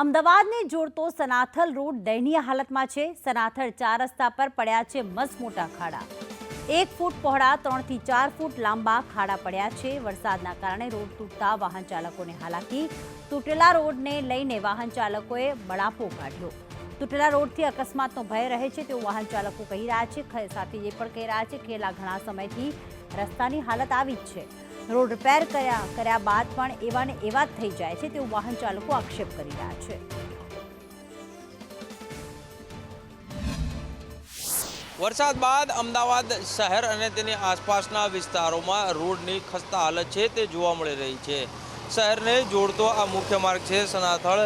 અમદાવાદને જોડતો સનાથલ રોડ દયનીય હાલતમાં છે. સનાથલ ચાર રસ્તા પર પડ્યા છે મસમોટા ખાડા. એક ફૂટ પહોળા, ત્રણથી ચાર ફૂટ લાંબા ખાડા પડ્યા છે. વરસાદના કારણે રોડ તૂટતા વાહન ચાલકોને હાલાકી. તૂટેલા રોડને લઈને વાહન ચાલકોએ બળાપો કાઢ્યો. તૂટેલા રોડથી અકસ્માતનો ભય રહે છે તેવું વાહન ચાલકો કહી રહ્યા છે. સાથે એ પણ કહી રહ્યા છે કે ઘણા સમયથી રસ્તાની હાલત આવી જ છે. રોડ રિપેર કર્યા કર્યા બાદ પણ એવા ને એવા જ થઈ જાય છે તેવું વાહન ચાલકો આક્ષેપ કરી રહ્યા છે. વરસાદ બાદ અમદાવાદ શહેર અને તેની આસપાસના વિસ્તારોમાં રોડની ખસ્તા હાલત છે તે જોવા મળી રહી છે. શહેરને જોડતો આ મુખ્ય માર્ગ છે, સનાથળ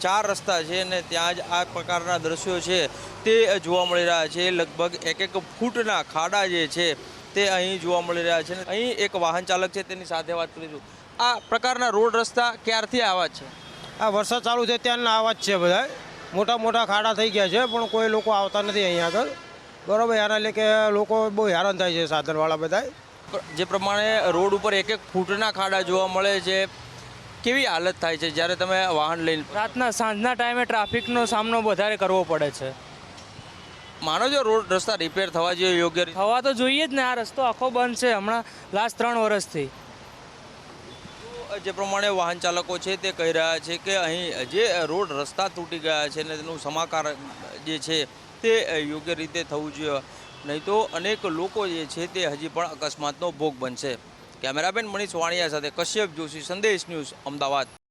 ચાર રસ્તા છે અને ત્યાં જ આ પ્રકારના દ્રશ્યો છે તે જોવા મળી રહ્યા છે. લગભગ એક એક ફૂટના ખાડા જે છે તે અહીં જોવા મળી રહ્યા છે અહીં એક વાહન ચાલક છે તેની સાથે વાત કરીશું. આ પ્રકારના રોડ રસ્તા ક્યારથી આવા છે? આ વરસાદ ચાલુ છે ત્યાંના આવા જ છે બધા મોટા મોટા ખાડા થઈ ગયા છે પણ કોઈ લોકો આવતા નથી અહીંયા આગળ. બરાબર એના એટલે કે લોકો બહુ હેરાન થાય છે સાધનવાળા બધા જે પ્રમાણે રોડ ઉપર એક એક ફૂટના ખાડા જોવા મળે છે. કેવી હાલત થાય છે? જ્યારે તમે વાહન લઈને રાતના સાંજના ટાઈમે ટ્રાફિકનો સામનો વધારે કરવો પડે છે. માનો છો રોડ રસ્તા રિપેર થવા જોઈએ યોગ્ય થવા તો જોઈએ જ ને આ રસ્તો આખો બંધ છે હમણાં લાસ્ટ ત્રણ વર્ષથી. જે પ્રમાણે વાહન ચાલકો છે તે કહી રહ્યા છે કે અહીં જે રોડ રસ્તા તૂટી ગયા છે અને તેનું સમાકાર જે છે તે યોગ્ય રીતે થવું જોઈએ. નહીં તો અનેક લોકો જે છે તે હજી પણ અકસ્માતનો ભોગ બનશે. કેમેરાબેન મનીષ વાણિયા સાથે કશ્યપ જોશી સંદેશ ન્યૂઝ અમદાવાદ.